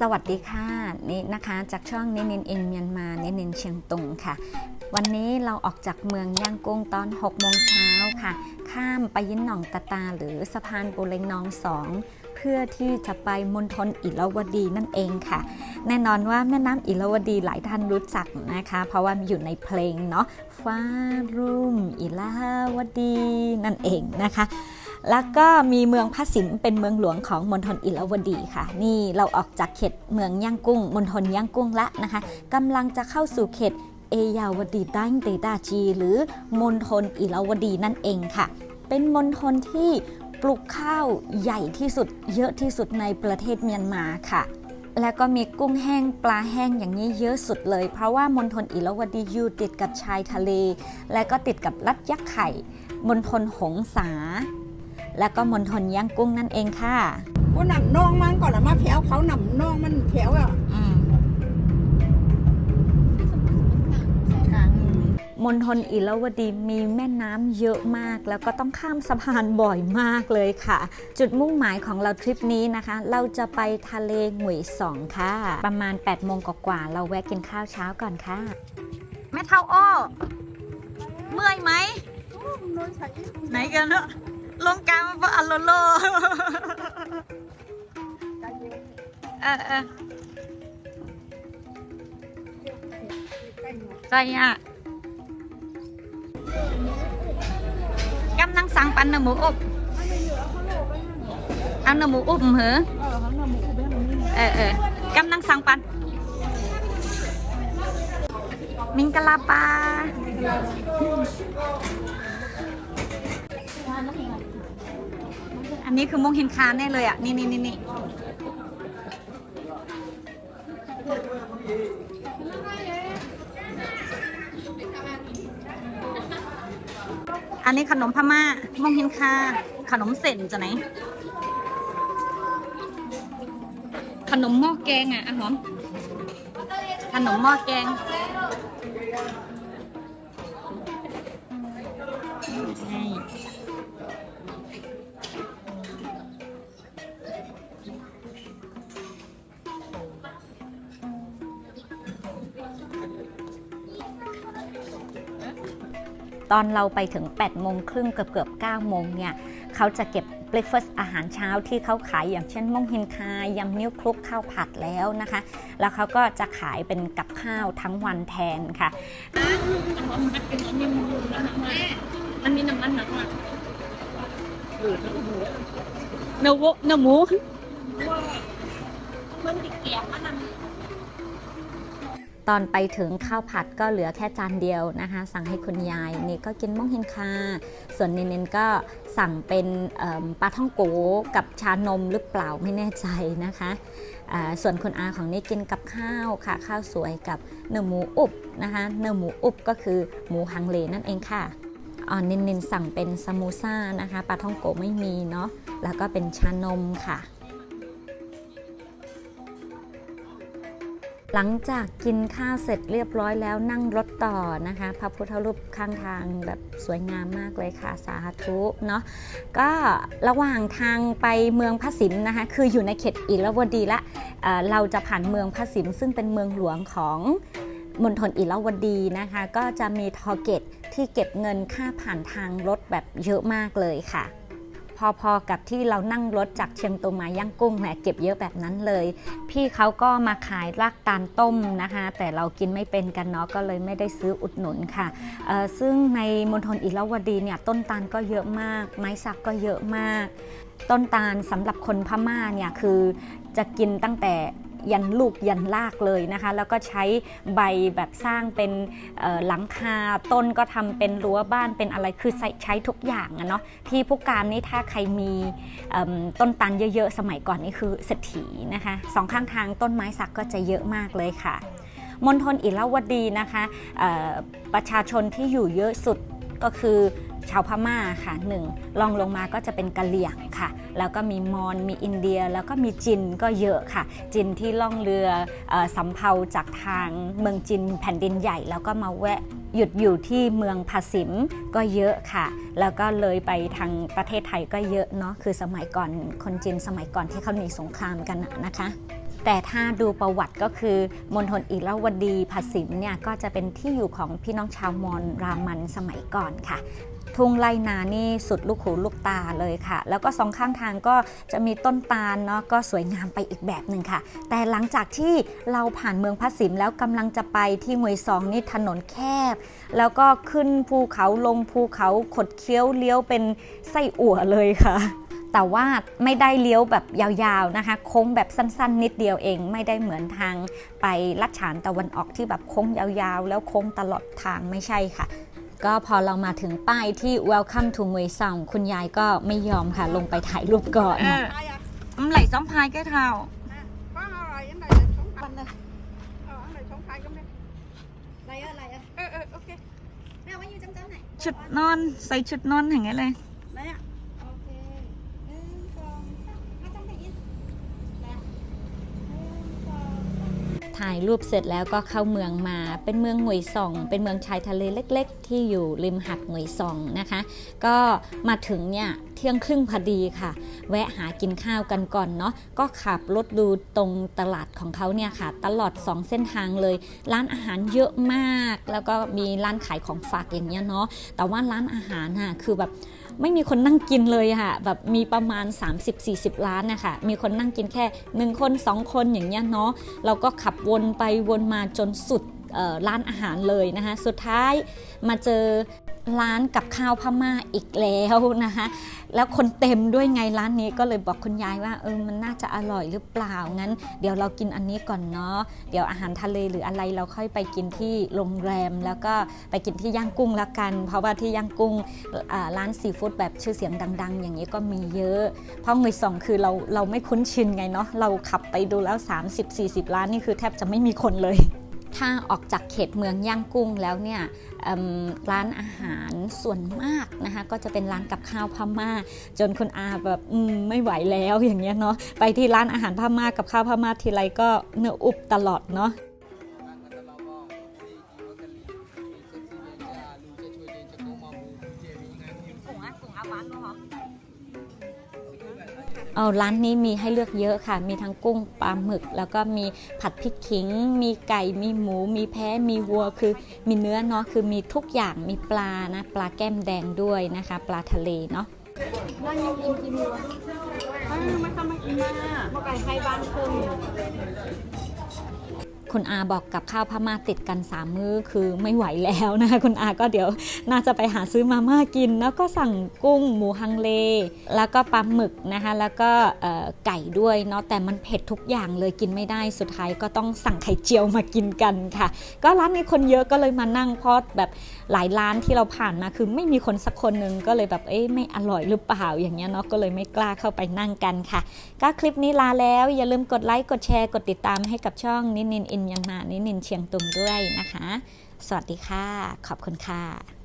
สวัสดีค่ะนี่นะคะจากช่องเนนินอินเมียนมาเนนินเชียงตุงค่ะ วันนี้เราออกจากเมืองย่างกุ้งตอน6โมงเช้าค่ะ ข้ามไปยินหนองตะตา หรือสะพานปูเลงนองสองเพื่อที่จะไปมณฑลอิราวดีนั่นเองค่ะ แน่นอนว่าแม่น้ำอิราวดีหลายท่านรู้จักนะคะ เพราะว่าอยู่ในเพลงเนาะฟ้ารุ่มอิราวดีนั่นเองนะคะ แล้วก็มีเมืองพระสิมเป็นเมืองหลวงของมณฑลอิราวดีค่ะ นี่เราออกจากเขตเมืองย่างกุ้งมณฑลย่างกุ้งละนะคะกำลังจะเข้าสู่เขตเอยาวดีดังเตดาจี หรือมณฑลอิราวดีนั่นเองค่ะ เป็นมณฑลที่ปลูกข้าวใหญ่ที่สุดเยอะที่สุดในประเทศเมียนมาค่ะแล้วก็มีกุ้งแห้งปลาแห้งอย่างนี้เยอะสุดเลย เพราะว่ามณฑลอิราวดีอยู่ติดกับชายทะเล และก็ติดกับรัฐยักษ์ไข่มณฑลหงสา แล้วก็มณฑลย่างกุ้งนั่นเองค่ะกูนำน้องมันก่อนละมาแถวเขานำน้องมันแถวอะกลางมณฑลอิราวดีมีแม่น้ำเยอะมาก แล้วก็ต้องข้ามสะพานบ่อยมากเลยค่ะ จุดมุ่งหมายของเราทริปนี้นะคะ เราจะไปทะเลหงุยสองค่ะ ประมาณ8โมงกว่าๆเราแวะกินข้าวเช้าก่อนค่ะ แม่เท่าอ้อ เมื่อยไหมน้อยใส่ไหนกันเนอะ ลงกลางมาปะอัลโลโลเออเออใจอะกำลังสั่งปันเนื้ อันนี้คือมงเห็นคาแน่เลยอะ นี่นี่นี่นี่อันนี้ขนมพม่ามงเห็นคาขนมเส้นจะไหน ขนมหม้อแกงอะอะหอมขนมหม้อแกงใช่ ตอนเราไปถึง8โมงครึ่งเกือบเกือบ9โมงเนี่ยเขาจะเก็บเบรคฟาสต์อาหารเช้าที่เขาขายอย่างเช่นมงฮินคายำนิ้วคลุกข้าวผัดแล้วนะคะ แล้วเขาก็จะขายเป็นกับข้าวทั้งวันแทนค่ะมันมีน้ำมันหนักมากเนื้อเนื้อหมูมันติดเกียร์มันน ตอนไปถึงข้าวผัดก็เหลือแค่จานเดียวนะคะ สั่งให้คุณยายนี่ก็กินมงเฮนคา ส่วนเนนก็สั่งเป็นปลาท่องโกกับชานมหรือเปล่าไม่แน่ใจนะคะส่วนคุณอาของนี่กินกับข้าวค่ะข้าวสวยกับเนื้อหมูอุบนะคะเนื้อหมูอุบก็คือหมูฮังเลนั่นเองค่ะอ่าเนนๆสั่งเป็นซามูซ่านะคะปลาท่องโกไม่มีเนาะแล้วก็เป็นชานมค่ะ หลังจากกินข้าวเสร็จเรียบร้อยแล้วนั่งรถต่อนะคะ พระพุทธรูปข้างทางแบบสวยงามมากเลยค่ะสาธุเนาะก็ระหว่างทางไปเมืองพระสิมนะคะคืออยู่ในเขตอิรวดีละเเราจะผ่านเมืองพระสิม ซึ่งเป็นเมืองหลวงของมณฑลอิราวดีนะคะ ก็จะมีทอเกตที่เก็บเงินค่าผ่านทางรถแบบเยอะมากเลยค่ะ พอๆกับที่เรานั่งรถจากเชียงตุงมาย่างกุ้งแหมเก็บเยอะแบบนั้นเลย พี่เขาก็มาขายรากตาลต้มนะคะ แต่เรากินไม่เป็นกันเนาะก็เลยไม่ได้ซื้ออุดหนุนค่ะ ซึ่งในมณฑลอิราวดีเนี่ยต้นตาลก็เยอะมาก ไม้สักก็เยอะมาก ต้นตาลสำหรับคนพม่าเนี่ยคือจะกินตั้งแต่ ยันลูกยันลากเลยนะคะ แล้วก็ใช้ใบแบบสร้างเป็นหลังคาต้นก็ทำเป็นรั้วบ้านเป็นอะไรคือใช้ใชทุกอย่างอะเนาะที่ผู้การนี่ถ้าใครมีต้นตาลเยอะๆ สมัยก่อนนี่คือเศรษฐีนะคะสองข้างทางต้นไม้สักก็จะเยอะมากเลยค่ะมณฑลอิราวดีนะคะประชาชนที่อยู่เยอะสุดก็คือ ชาวพม่าค่ะหนึ่งรองลงมาก็จะเป็นกะเหรี่ยงค่ะ แล้วก็มีมอญมีอินเดีย แล้วก็มีจินก็เยอะค่ะ จินที่ล่องเรืออสำเภาจากทางเมืองจินแผ่นดินใหญ่ แล้วก็มาแวะหยุดอยู่ที่เมืองภาษิมก็เยอะค่ะ แล้วก็เลยไปทางประเทศไทยก็เยอะเนาะคือสมัยก่อนคนจีนสมัยก่อนที่เขาหนีสงครามกันนะนะคะแต่ถ้าดูประวัติก็คือมณฑลอิราวดีภาษิมเนี่ยก็จะเป็นที่อยู่ของพี่น้องชาวมอญรามันสมัยก่อนค่ะ ทุ่งไรนานี่สุดลูกหูลูกตาเลยค่ะ แล้วก็สองข้างทางก็จะมีต้นตาลเนาะก็สวยงามไปอีกแบบหนึ่งค่ะ แต่หลังจากที่เราผ่านเมืองพระสิมแล้วกำลังจะไปที่งวยซองนี่ถนนแคบ แล้วก็ขึ้นภูเขาลงภูเขาขดเคี้ยวเลี้ยวเป็นไส้อั่วเลยค่ะแต่ว่าไม่ได้เลี้ยวแบบยาวๆนะคะ โค้งแบบสั้นๆ นิดเดียวเอง ไม่ได้เหมือนทางไปลัดฉานตะวันออกที่แบบโค้งยาวๆ แล้วโค้งตลอดทางไม่ใช่ค่ะ ก็พอเรามาถึงป้ายที่ Welcome to เมยซองคุณยายก็ไม่ยอมค่ะลงไปถ่ายรูปก่อนเออใครอะมันไหลซ้อมพายแก้เท้าก็อะไรยังไงเลยสองพันเลยเอออะไรสองพันก็ไม่ไรเออไรเออเออเออโอเคแม่ว่าอยู่จำจำไหนชุดนอน ใส่ชุดนอนอย่างเงี้ยเลยไหนอะ โอเคหนึ่งสองสามมาจำไหนยินแล้วหนึ่งสอง ถ่ายรูปเสร็จแล้วก็เข้าเมืองมา เป็นเมืองหงวยซอง เป็นเมืองชายทะเลเล็ก ๆ ที่อยู่ริมหัดหงวยซองนะคะ ก็มาถึงเนี่ยเที่ยงครึ่งพอดีค่ะ แวะหากินข้าวกันก่อนเนาะ ก็ขับรถดูตรงตลาดของเขาเนี่ยค่ะ ตลอด 2 เส้นทางเลย ร้านอาหารเยอะมาก แล้วก็มีร้านขายของฝากอย่างเงี้ยเนาะ แต่ว่าร้านอาหารน่ะคือแบบ ไม่มีคนนั่งกินเลยค่ะแบบมีประมาณ 30-40ร้านนะคะมีคนนั่งกินแค่ 1 คน 2 คนอย่างเงี้ยเนาะเราก็ขับวนไปวนมาจนสุดร้านอาหารเลยนะคะ สุดท้ายมาเจอ ร้านกับข้าวพม่าอีกแล้วนะคะแล้วคนเต็มด้วยไงร้านนี้ก็เลยบอกคุณยายว่าเออมันน่าจะอร่อยหรือเปล่างั้น เดี๋ยวเรากินอันนี้ก่อนเนาะเดี๋ยวอาหารทะเลหรืออะไรเราค่อยไปกินที่โรงแรม แล้วก็ไปกินที่ย่างกุ้งละกัน เพราะว่าที่ย่างกุ้งร้านซีฟู้ดแบบชื่อเสียงดัง ๆ อย่างนี้ก็มีเยอะ เพราะมือสองคือเราเราไม่คุ้นชินไงเนาะเราขับไปดูแล้ว 30-40ล้านนี่คือแทบจะไม่มีคนเลย ถ้าออกจากเขตเมืองย่างกุ้งแล้วเนี่ยร้านอาหารส่วนมากนะคะก็จะเป็นร้านกับข้าวพม่า จนคุณอาแบบไม่ไหวแล้วอย่างเงี้ยเนาะไปที่ร้านอาหารพม่ากับข้าวพม่าทีไรก็เนื้ออุบตลอดเนาะกุ้งอะกุ้งอาวานเนาะ เอาร้านนี้มีให้เลือกเยอะค่ะ มีทั้งกุ้งปลาหมึก แล้วก็มีผัดพริกขิง มีไก่ มีหมู มีแพะ มีวัว คือมีเนื้อเนาะ คือมีทุกอย่าง มีปลานะ ปลาแก้มแดงด้วยนะคะ ปลาทะเลเนาะนั่งกินกินอยู่วะเฮ้ยไม่ทำไม่กินนะเมื่อไก่ให้บ้านครึ่ง คุณอาบอกกับข้าวพม่าติดกัน3มื้อคือไม่ไหวแล้วนะคะคุณอาก็เดี๋ยวน่าจะไปหาซื้อมาม่ากิน แล้วก็สั่งกุ้งหมูฮังเล แล้วก็ปลาหมึกนะคะแล้วก็ไก่ด้วยเนาะแต่มันเผ็ดทุกอย่างเลยกินไม่ได้สุดท้ายก็ต้องสั่งไข่เจียวมากินกันค่ะ ก็ร้านนี้คนเยอะก็เลยมานั่งเพราะแบบหลายร้านที่เราผ่านมาคือไม่มีคนสักคนนึงก็เลยแบบเอ๊ะไม่อร่อยหรือเปล่าอย่างเงี้ยเนาะก็เลยไม่กล้าเข้าไปนั่งกันค่ะ ก็คลิปนี้ลาแล้วอย่าลืมกดไลค์กดแชร์กดติดตามให้กับช่องนินนินอินยันนานินนินเชียงตุงด้วยนะคะ สวัสดีค่ะ ขอบคุณค่ะ